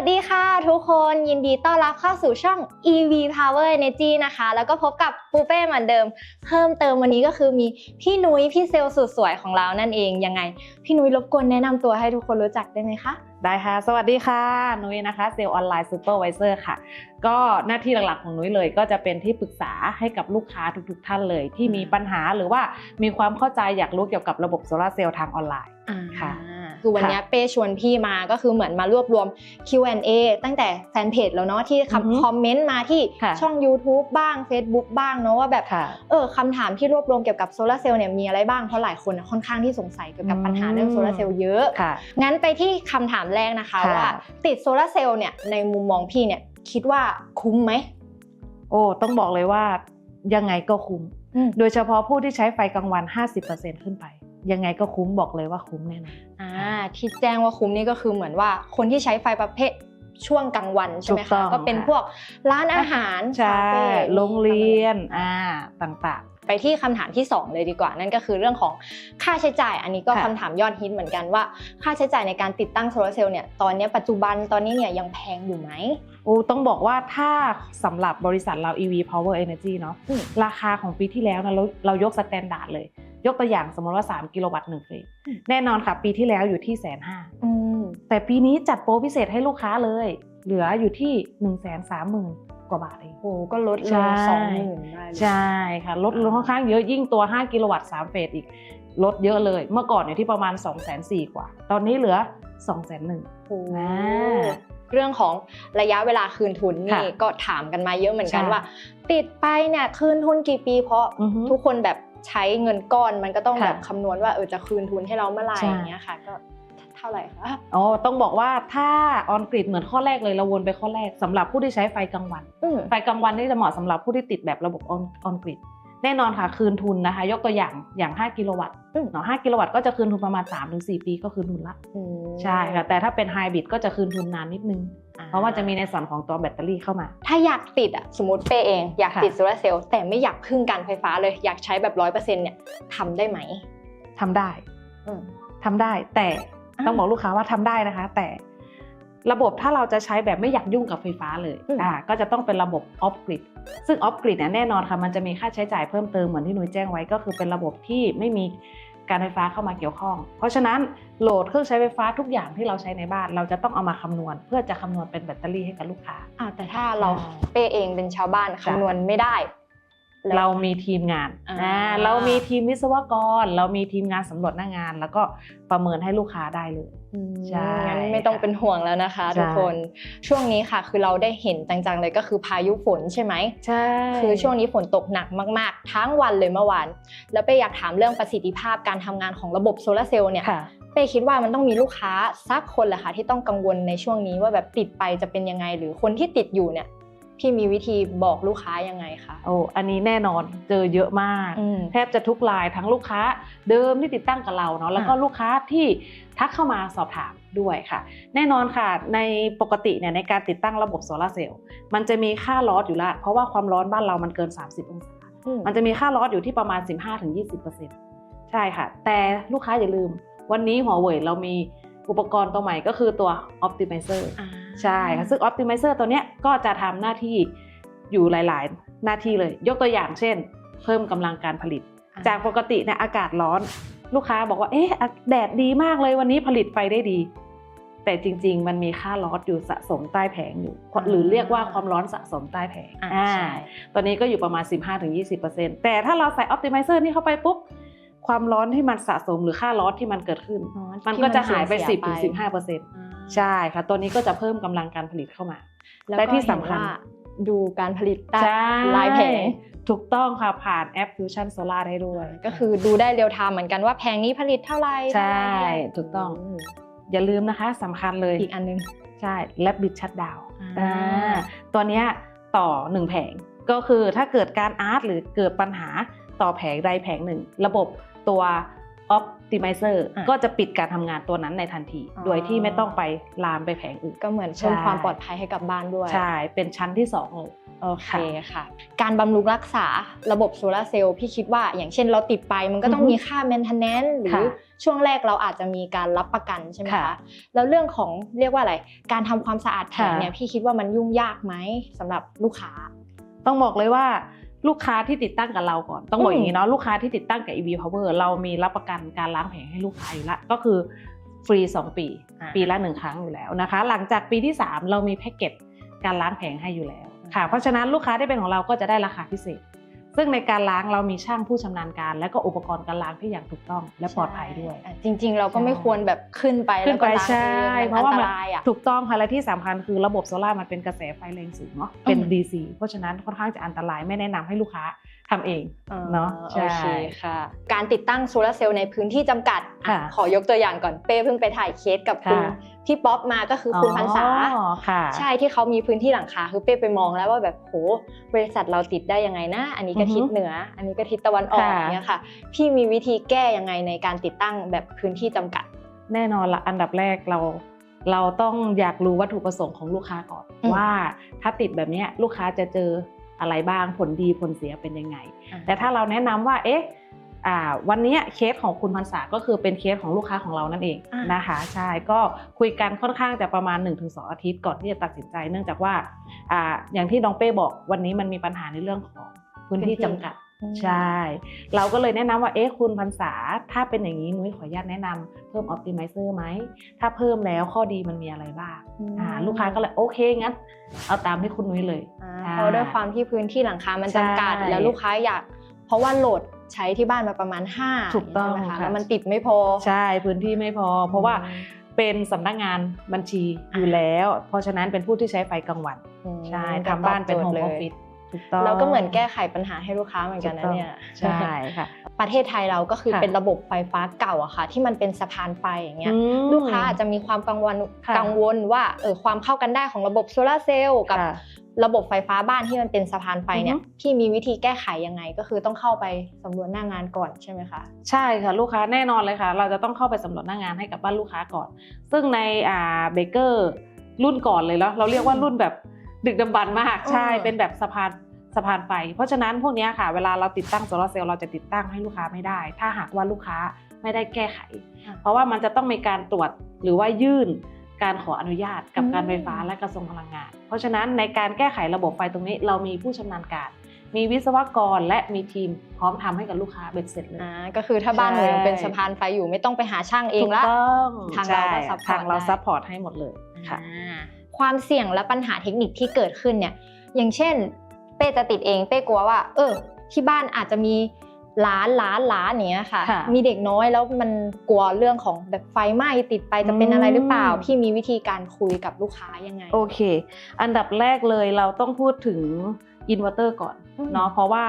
วัสดีค่ะทุกคนยินดีต้อนรับเข้าสู่ช่อง EV Power Energy นะคะ แล้วก็พบกับปูเป้เหมือนเดิม เพิ่มเติมวันนี้ก็คือมีพี่นุ้ยพี่เซลล์สุดสวยของเรานั่นเองยังไง พี่นุ้ยรบกวนแนะนำตัวให้ทุกคนรู้จักได้ไหมคะ ได้ค่ะ สวัสดีค่ะนุ้ยนะคะเซลล์ออนไลน์ซูเปอร์วิเซอร์ค่ะ ก็หน้าที่หลักๆของนุ้ยเลย ก็จะเป็นที่ปรึกษาให้กับลูกค้าทุกๆ ท่านเลย ที่มีปัญหาหรือว่ามีความเข้าใจอยากรู้เกี่ยวกับระบบโซลาร์เซลล์ทางออนไลน์ค่ะ คือวันนี้เป้ชวนพี่มาก็คือเหมือนมารวบรวม Q&A ตั้งแต่แฟนเพจแล้วเนาะที่อือฮึคอมเมนต์มาที่ค่ะช่อง YouTube บ้าง Facebook บ้างเนาะว่าแบบค่ะเออคำถามที่รวบรวมเกี่ยวกับโซลาร์เซลล์เนี่ยมีอะไรบ้างเพราะหลายคนน่ะค่อนข้างที่สงสัยเกี่ยวกับปัญหาเรื่องโซลาร์เซลล์เยอะค่ะงั้นไปที่คำถามแรกนะคะค่ะว่าติดโซลาร์เซลล์เนี่ยในมุมมองพี่เนี่ยคิดว่าคุ้มไหมโอ้ต้องบอกเลยว่ายังไงก็คุ้มอืมโดยเฉพาะผู้ที่ใช้ไฟกลางวัน 50%ขึ้นไป ยังไงก็คุ้มบอกเลยว่าคุ้มแน่นอนอ่า ที่แจ้งว่าคุ้มนี่ก็คือเหมือนว่าคนที่ใช้ไฟประเภทช่วงกลางวันใช่ไหมถูกต้คะองก็เป็นค่ะพวกร้านอาหารใช่คาเฟ่โรงเรียนอ่าต่าง ไปที่คำถามที่ 2 เลยดีกว่า นั่นก็คือเรื่องของค่าใช้จ่าย อันนี้ก็ค่ะคำถามยอดฮิตเหมือนกันว่า ค่าใช้จ่ายในการติดตั้งโซลาร์เซลล์เนี่ยตอนนี้ปัจจุบันตอนนี้เนี่ยยังแพงอยู่ไหมๆโอ้ต้องบอกว่าถ้าสำหรับบริษัทเรา EV Power Energy เนาะอืมราคาของปีที่แล้วนะเราเรายกสแตนดาร์ดเลย ยกตัวอย่างสมมติว่า 3 กิโลวัตต์หนึ่งเฟสอืมแน่นอนค่ะ ปีที่แล้วอยู่ที่แสนห้าอืมแต่ปีนี้จัดโปรพิเศษให้ลูกค้าเลย เหลืออยู่ที่1นึ่งแสนสามหมื่น กว่าบาทเองโหก็ลดลใช่งสองหมื่นได้เลยใช่ค่ะ ลดลงค่อนข้างเยอะยิ่งตัว 5 กิโลวัตต์3เฟสอีกลดเยอะเลย เมื่อก่อนเนี่ยที่ประมาณ 2 4 0 0 0 0กว่า ตอนนี้เหลือ 2 1 0 0 0 0โอ้อ่าเรื่องของระยะเวลาคืนทุนนี่ค่ะก็ถามกันมาเยอะเหมือนกันใช่ว่า ติดไปเนี่ยคืนทุนกี่ปี เพราะอือฮึทุกคนแบบใช้เงินก้อนมันก็ต้องค่ะแบบคำนวณว่าเออจะคืนทุนให้เราเมื่อไหร่ใช่อย่างเงี้ยค่ะก็ เท่าไหร่คะอ๋อต้องบอกว่าถ้าออนกริดเหมือนข้อแรกเลยเราวนไปข้อแรกสำหรับผู้ที่ใช้ไฟกลางวันอืมไฟกลางวันนี่จะเหมาะสำหรับผู้ที่ติดแบบระบบออนออนกริดแน่นอนค่ะคืนทุนนะคะ ยกตัวอย่างอย่าง 5 กิโลวัตต์อืมเนาะ5กิโลวัตต์ก็จะคืนทุนประมาณ 3-4 ปีก็คืนทุนละอืมใช่ค่ะแต่ถ้าเป็นไฮบริดก็จะคืนทุนนานนิดนึงอ่เพราะว่าจะมีในส่วนของตัวแบตเตอรี่เข้ามา ถ้าอยากติดอะสมมติเป้เอง อยากค่ะติดโซลาร์เซลล์แต่ไม่อยากพึ่งการไฟฟ้าเลยอยากใช้แบบร้อยเปอร์เซ็นต์เนี่ยทำได้ไหมทำได้อืมทำได้แต่อ่า ต้องบอกลูกค้าว่าทำได้นะคะ แต่ระบบถ้าเราจะใช้แบบไม่อยากยุ่งกับไฟฟ้าเลยอืมอ่าก็จะต้องเป็นระบบออฟกริดซึ่งออฟกริดเนี่ยแน่นอนค่ะมันจะมีค่าใช้จ่ายเพิ่มเติมเหมือนที่หนุยแจ้งไว้ก็คือเป็นระบบที่ไม่มีการไฟฟ้าเข้ามาเกี่ยวข้อง เพราะฉะนั้นโหลดเครื่องใช้ไฟฟ้าทุกอย่างที่เราใช้ในบ้าน เราจะต้องเอามาคำนวณ เพื่อจะคำนวณเป็นแบตเตอรี่ให้กับลูกค้าอ่าแต่ถ้าเราใช่เป้เองเป็นชาวบ้านจ้ะคำนวณไม่ได้แล้ว เรามีทีมงานอ่าอ่าเรามีทีมวิศวกร เรามีทีมงานสำรวจหน้างาน แล้วก็ประเมินให้ลูกค้าได้เลยอืมใช่งั้นไม่ต้องเป็นห่วงแล้วนะคะใช่ทุกคนช่วงนี้ค่ะคือเราได้เห็นจังๆเลยก็คือพายุฝนใช่ไหมใช่คือช่วงนี้ฝนตกหนักมากๆ ทั้งวันเลยเมื่อวานแล้วเป้อยากถามเรื่องประสิทธิภาพการทำงานของระบบโซลาร์เซลล์เนี่ยค่ะเป้คิดว่ามันต้องมีลูกค้าสักคนแหละค่ะที่ต้องกังวลในช่วงนี้ว่าแบบติดไปจะเป็นยังไง หรือคนที่ติดอยู่เนี่ย พี่มีวิธีบอกลูกค้ายังไงคะโอ้อันนี้แน่นอนเจอเยอะมากอืมแทบจะทุกรายทั้งลูกค้าเดิมที่ติดตั้งกับเราเนาะแล้วก็อะลูกค้าที่ทักเข้ามาสอบถามด้วยค่ะ แน่นอนค่ะ ในปกติเนี่ยในการติดตั้งระบบโซลาร์เซลล์มันจะมีค่าลอสอยู่ละเพราะว่าความร้อนบ้านเรามันเกิน 30 องศาอืมมันจะมีค่าลอสอยู่ที่ประมาณ 15-20%ใช่ค่ะ แต่ลูกค้าอย่าลืมวันนี้หัวเว่ยเรามี อุปกรณ์ตัวใหม่ก็คือตัว Optimizer อ่าใช่ค่ะซึ่ง Optimizer ตัวเนี้ยก็จะทำหน้าที่อยู่หลาย ๆ หน้าที่เลย ยกตัวอย่างเช่น เพิ่มกำลังการผลิต จากปกติเนี่ยอากาศร้อน ลูกค้าบอกว่าเอ๊ะแดดดีมากเลยวันนี้ผลิตไฟได้ดี แต่จริง ๆ มันมีค่าร้อนอยู่สะสมใต้แผงอยู่ หรือเรียกว่าความร้อนสะสมใต้แผงอ่าอ่าใช่ตอนนี้ก็อยู่ประมาณ 15-20%แต่ถ้าเราใส่ Optimizer นี่เข้าไปปุ๊บ ความร้อนที่มันสะสมหรือค่าร้อนที่มันเกิดขึ้นอ๋อมันที่ก็จะหายไปเสี10-15%อ่าใช่ค่ะ ตัวนี้ก็จะเพิ่มกำลังการผลิตเข้ามา แล้วและก็ที่เห็นสำคัญว่าดูการผลิตได้ใช่ลายแผงถูกต้องค่ะผ่านแอป Fusion Solar ได้ด้วย ก็คือดูได้เรียลไทม์เหมือนกันว่าแพงนี้ผลิตเท่าไหร่ใช่เท่าไหร่ถูกต้องมอย่าลืมนะคะสำคัญเลยอีกอันนึงใช่แลบบิดชัดดาวอ่าตัวเนี้ยต่อหนึ่งแผงก็คือถ้าเกิดการอาร์ตหรือเกิดปัญหาต่อแผงใดแผงหนึ่ง ระบบ ตัว Optimizer อะก็จะปิดการทำงานตัวนั้นในทันทีอ๋อโดยที่ไม่ต้องไปลามไปแผงอื่น ก็เหมือนเพิ่มใช่ความปลอดภัยให้กับบ้านด้วย ใช่ เป็นชั้นที่สองเลยโอเคค่ะ การบำรุงรักษาระบบโซลาร์เซลล์พี่คิดว่าอย่างเช่นเราติดไปมันก็ต้องอือฮึมีค่า maintenance หรือค่ะช่วงแรกเราอาจจะมีการรับประกันใช่ไหมค่ะคะแล้วเรื่องของเรียกว่าอะไร การทำความสะอาดแผงค่ะเนี่ยพี่คิดว่ามันยุ่งยากไหมสำหรับลูกค้า ต้องบอกเลยว่า ลูกค้าที่ติดตั้งกับเราก่อน ต้องบอกอย่างนี้เนาะลูกค้าที่ติดตั้งกับ EV Power เรามีรับประกันการล้างแผงให้ลูกค้าอยู่ละก็คือฟรี 2 ปีอ่าปีละหนึ่งครั้งอยู่แล้วนะคะ หลังจากปีที่ 3 เรามีแพ็กเกจการล้างแผงให้อยู่แล้วค่ะ เพราะฉะนั้นลูกค้าที่เป็นของเราก็จะได้ราคาพิเศษ ซึ่งในการล้างเรามีช่างผู้ชำนาญการ และก็อุปกรณ์การล้างที่อย่างถูกต้องและปลอดภัยด้วยอะจริง ๆ เราก็ใช่ไม่ควรแบบขึ้นไปขึ้แล้นวก็ไปล้างใช่เองเพมันราะว่าอันมันตรายอะถูกต้องค่ะและที่สำคัญคือระบบโซล่าร์มันเป็นกระแสไฟแรงสูงเนาะเป็นอืม DC เพราะฉะนั้นค่อนข้างจะอันตรายไม่แนะนำให้ลูกค้าทำเองเนอะโอใช่เคค่ะ การติดตั้งโซลาร์เซลล์ในพื้นที่จำกัดอะค่ะขอยกตัวอย่างก่อนเป้เพิ่งไปถ่ายเคสกับคุณ ค่ะพี่ป๊อปมาก็คือคุณพันษาอ๋อค่ะใช่ที่เขามีพื้นที่หลังคาคือเป้ไปมองแล้วว่าแบบโหบริษัทเราติดได้ยังไงนะ อันนี้ก็อือฮึทิศเหนือ อันนี้ก็ทิศตะวันออกค่ะอย่างเงี้ยค่ะพี่มีวิธีแก้ยังไงในการติดตั้งแบบพื้นที่จำกัด แน่นอนละอันดับแรกเราเราต้องอยากรู้วัตถุประสงค์ของลูกค้าก่อนอืมว่าถ้าติดแบบเนี้ยลูกค้าจะเจออะไรบ้างผลดีผลเสียเป็นยังไง แต่ถ้าเราแนะนำว่าเอ๊ะอ่า วันเนี้ยเคสของคุณพันษาก็คือเป็นเคสของลูกค้าของเรานั่นเองอ่านนะคะใช่ก็คุยกันค่อนข้างจะประมาณ 1-2 อาทิตย์ก่อนที่จะตัดสินใจ เนื่องจากว่าอ่าอย่างที่น้องเป้บอกวันนี้มันมีปัญหาในเรื่องของพื้นที่จำกัดใช่ เราก็เลยแนะนำว่าเอ๊ะคุณพรรษาถ้าเป็นอย่างนี้นุ้ยขออนุญาตแนะนำเพิ่ม Optimizer ไหม ถ้าเพิ่มแล้วข้อดีมันมีอะไรบ้างอืมอ่าลูกค้าก็เลยโอเคงั้นเอาตามที่คุณนุ้ยเลยอ่าใช่เพราะด้วยความที่พื้นที่หลังคามันจำกัดใช่แล้วลูกค้าอยาก เพราะว่าโหลด ใช้ที่บ้านมาประมาณ 5 ถูกต้องใช่ไหมคะค่ะแล้วมันติดไม่พอ ใช่พื้นที่ไม่พอ เพราะว่าเป็นสำนักงานบัญชีอยู่แล้ว เพราะฉะนั้นเป็นผู้ที่ใช้ไฟกลางวันอืมใช่ก็ทำบ้านเป็นตโฮอบมโจอทอย์ฟเลฟิยศถูกต้องเราก็เหมือนแก้ไขปัญหาให้ลูกค้าเหมือนกันนะเนี่ยใช่ค่ะประเทศไทยเราก็คือค่ะเป็นระบบไฟฟ้าเก่าอะค่ะ ที่มันเป็นสะพานไฟอย่างเงี้ยอืมลูกค้าอาจจะมีความกังวลค่ะกังวลว่าเออความเข้ากันได้ของระบบโซลาร์เซลล์กับค่ะ ระบบไฟฟ้าบ้านที่มันเป็นสะพานไฟเนี่ยอือฮึพี่มีวิธีแก้ไขยังไง ก็คือต้องเข้าไปสำรวจหน้างานก่อนใช่ไหมคะใช่ค่ะลูกค้าแน่นอนเลยค่ะ เราจะต้องเข้าไปสำรวจหน้างานให้กับบ้านลูกค้าก่อน ซึ่งในอ่าเบเกอร์รุ่นก่อนเลยแล้วเราเรียกว่ารุ่นแบบดึกดำบรรพ์มากใช่เออเป็นแบบสะพานสะพานไฟ เพราะฉะนั้นพวกเนี้ยค่ะ เวลาเราติดตั้งโซลาร์เซลล์เราจะติดตั้งให้ลูกค้าไม่ได้ ถ้าหากว่าลูกค้าไม่ได้แก้ไข เพราะว่ามันจะต้องมีการตรวจหรือว่ายื่น การขออนุญาตกับการไฟฟ้าและกระทรวงพลังงาน เพราะฉะนั้นในการแก้ไขระบบไฟตรงนี้เรามีผู้ชำนาญการ มีวิศวกรและมีทีมพร้อมทำให้กับลูกค้าเบ็ดเสร็จเลยอ่าก็คือถ้าบ้านหนูยังเป็นใช่สะพานไฟอยู่ไม่ต้องไปหาช่างเองละถูกต้องทางเราก็ใช่ support ทางเราได้ซัพพอร์ตให้หมดเลยค่ะอ่าความเสี่ยงและปัญหาเทคนิคที่เกิดขึ้นเนี่ยอย่างเช่น เป้จะติดเองเป้กลัวว่า เออ ที่บ้านอาจจะมี ล้านล้านล้านอย่างเนี้ยค่ะค่ะ มีเด็กน้อยแล้วมันกลัวเรื่องของแบบไฟไหม้ติดไปจะเป็นอะไรหรือเปล่าอืมพี่มีวิธีการคุยกับลูกค้ายังไง โอเค อันดับแรกเลยเราต้องพูดถึงอินเวอร์เตอร์ก่อนอืมเนาะเพราะว่า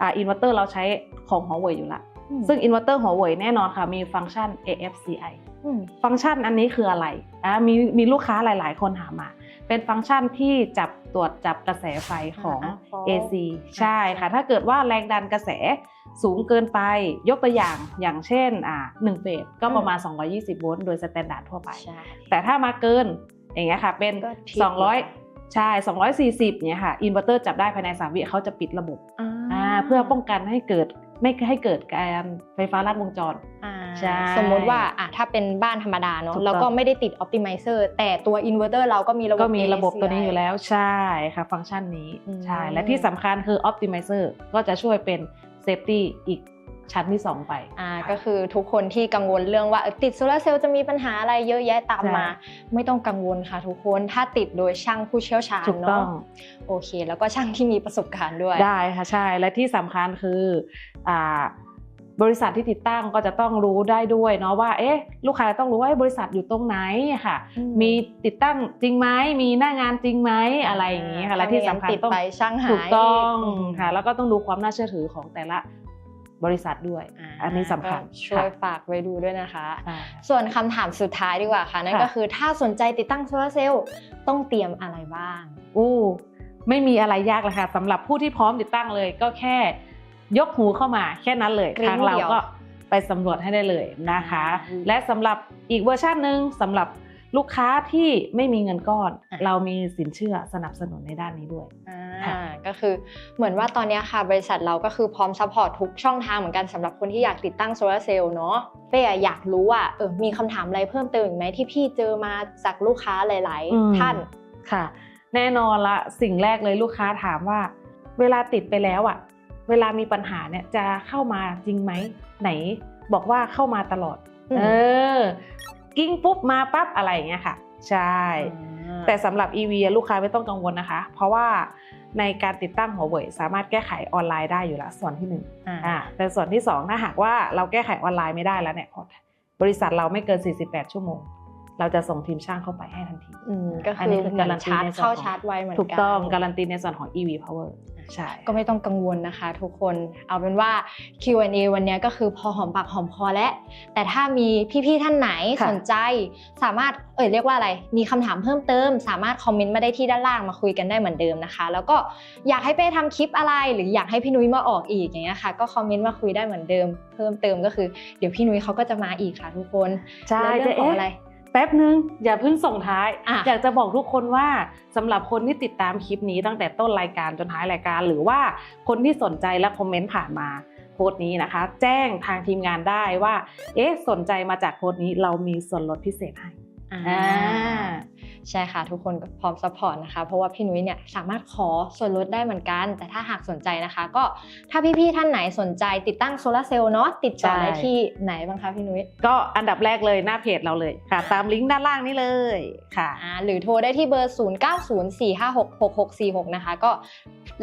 อ่าอินเวอร์เตอร์เราใช้ของหัวเว่ยอยู่ละอืมซึ่งอินเวอร์เตอร์หัวเว่ยแน่นอนค่ะมีฟังก์ชัน AFCI อืมฟังก์ชันอันนี้คืออะไรอะมีมีลูกค้าหลาย ๆ คนถามมา เป็นฟังก์ชันที่จับตรวจจับกระแสไฟของอ่า fault AC ใช่ค่ะ ถ้าเกิดว่าแรงดันกระแสสูงเกินไปยกตัวอย่างอย่างเช่นอ่า1เฟสก็ประมาณ 220 โวลต์โดยสแตนดาร์ดทั่วไปใช่แต่ถ้ามาเกินอย่างเงี้ยค่ะเป็นก็ทิปเลย200 ใช่ 240เนี่ยค่ะอินเวอร์เตอร์จับได้ภายใน 3 วิเขาจะปิดระบบอ่าอ่าเพื่อป้องกันให้เกิดไม่ให้เกิดการไฟฟ้าลัดวงจรอ่าใช่ สมมุติว่าอะถ้าเป็นบ้านธรรมดาเนาะถูกต้องแล้วก็ไม่ได้ติด optimizer แต่ตัวอินเวอร์เตอร์เราก็มีระบบก็มีระบบตัวนี้ ACI อยู่แล้วใช่ค่ะฟังก์ชันนี้อืมใช่และที่สำคัญคือ Optimizer ก็จะช่วยเป็น Safety อีกชั้นที่ 2 ไปอ่าก็คือทุกคนที่กังวลเรื่องว่าเออติดโซลาร์เซลล์จะมีปัญหาอะไรเยอะแยะตามมาใช่ไม่ต้องกังวลค่ะทุกคนถ้าติดโดยช่างผู้เชี่ยวชาญถูกต้อเนาะงโอเค แล้วก็ช่างที่มีประสบการณ์ด้วยได้ค่ะใช่และที่สำคัญคืออ่า บริษัทที่ติดตั้งก็จะต้องรู้ได้ด้วยเนาะว่าเอ๊ะลูกค้าต้องรู้ว่าเอ๊ะบริษัทอยู่ตรงไหนค่ะอืมมีติดตั้งจริงไหมมีหน้างานจริงไหมอะไรอย่างนี้ค่ะและที่สำคัญติดต้องไปช่างหายถูกต้องมค่ะแล้วก็ต้องดูความน่าเชื่อถือของแต่ละบริษัทด้วยาอันนี้สำคัญก็ช่วยฝากไว้ดูด้วยนะคะค่ะส่วนคำถามสุดท้ายดีกว่าค่ะ นั่นค่ะก็คือถ้าสนใจติดตั้งโซลาร์เซลล์ต้องเตรียมอะไรบ้างอู้ไม่มีอะไรยากเลยค่ะสำหรับผู้ที่พร้อมติดตั้งเลยก็แค่ ยกหูเข้ามาแค่นั้นเลยกริ้งทางเราเดียวก็ไปสำรวจให้ได้เลยนะคะอืมและสำหรับอีกเวอร์ชันหนึ่งสำหรับลูกค้าที่ไม่มีเงินก้อนอะเรามีสินเชื่อสนับสนุนในด้านนี้ด้วยอ่ค่ะาก็คือเหมือนว่าตอนเนี้ยค่ะบริษัทเราก็คือพร้อมซัพพอร์ตทุกช่องทางเหมือนกันสำหรับคนที่อยากติดตั้งโซลาร์เซลล์เนาะเป้อะอยากรู้ว่าเออมีคำถามอะไรเพิ่มเติมอีกไหมที่พี่เจอมาจากลูกค้าหลายอืมๆท่านค่ะ แน่นอนละสิ่งแรกเลยลูกค้าถามว่า เวลาติดไปแล้วอะ เวลามีปัญหาเนี่ยจะเข้ามาจริงไหมไหนบอกว่าเข้ามาตลอดอืมเออ กิ้งปุ๊บมาปั๊บอะไรอย่างเงี้ยค่ะ ใช่ แต่สำหรับ EV อะลูกค้าไม่ต้องกังวลนะคะ เพราะว่าในการติดตั้งหัวเว่ยสามารถแก้ไขออนไลน์ได้อยู่แล้วส่วนที่หนึ่งอ่าอ่าแต่ส่วนที่สองถ้าหากว่าเราแก้ไขออนไลน์ไม่ได้แล้วเนี่ยบริษัทเราไม่เกิน 48 ชั่วโมง เราจะส่งทีมช่างเข้าไปให้ทันทีอืมก็อันคืนี้อคือเหมือนการันตีชาร์จในส่วนเข้าของชาร์จไวเหมือนกันถูกต้องการันตีในส่วนของ EV Power ใช่ก็ไม่ต้องกังวลนะคะ ทุกคนเอาเป็นว่า Q&A วันเนี้ยก็คือพอหอมปากหอมคอแล้วแต่ถ้ามีพี่ๆท่านไหนค่ะสนใจ สามารถเอ่ยเรียกว่าอะไร มีคำถามเพิ่มเติม สามารถคอมเมนต์มาได้ที่ด้านล่างมาคุยกันได้เหมือนเดิมนะคะ แล้วก็อยากให้เป้ทำคลิปอะไร หรืออยากให้พี่นุ้ยมาออกอีกอย่างเงี้ยค่ะ ก็คอมเมนต์มาคุยได้เหมือนเดิม เพิ่มเติมก็คือเดี๋ยวพี่นุ้ยเขาก็จะมาอีกค่ะ ทุกคนใช่แล้วเรื่องของอะไรแป๊บนึงอย่าเพิ่งส่งท้ายอะอยากจะบอกทุกคนว่าสำหรับคนที่ติดตามคลิปนี้ตั้งแต่ต้นรายการจนท้ายรายการ หรือว่าคนที่สนใจและคอมเมนต์ผ่านมาโพสต์นี้นะคะ แจ้งทางทีมงานได้ว่า เอ๊ะสนใจมาจากโพสต์นี้เรามีส่วนลดพิเศษให้ อ่าใช่ค่ะ ทุกคนก็พร้อมซัพพอร์ตนะคะ เพราะว่าพี่นุ้ยเนี่ยสามารถขอส่วนลดได้เหมือนกัน แต่ถ้าหากสนใจนะคะ ก็ถ้าพี่ๆท่านไหนสนใจติดตั้งโซลาร์เซลล์เนาะติดต่อใช่ได้ที่ไหนบ้างคะพี่นุ้ย ก็อันดับแรกเลยหน้าเพจเราเลยค่ะ ตามลิงก์ด้านล่างนี้เลยค่ะอ่าหรือโทรได้ที่เบอร์ 0904566646 นะคะ ก็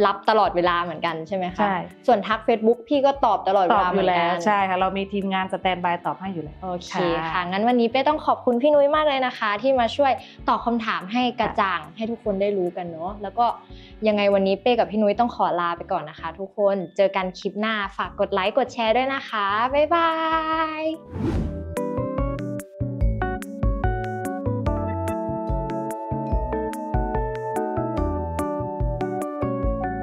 รับตลอดเวลาเหมือนกันใช่ไหมคะใช่ส่วนทัก Facebook พี่ก็ตอบตลอดตเวอบลาอเหมืยู่อนแล้กัวนใช่ค่ะเรามีทีมงานสแตนบายตอบให้อยู่แล้วโอเคค่ะค่ะงั้นวันนี้เป้ต้องขอบคุณพี่นุ้ยมากเลยนะคะ ที่มาช่วยตอบคำถามให้กระจ่างให้ทุกคนได้รู้กันเนาะแล้วก็ยังไงวันนี้เป้กับพี่นุ้ยต้องขอลาไปก่อนนะคะ ทุกคนเจอกันคลิปหน้าฝากกดไลค์กดแชร์ด้วยนะคะบ๊ายบาย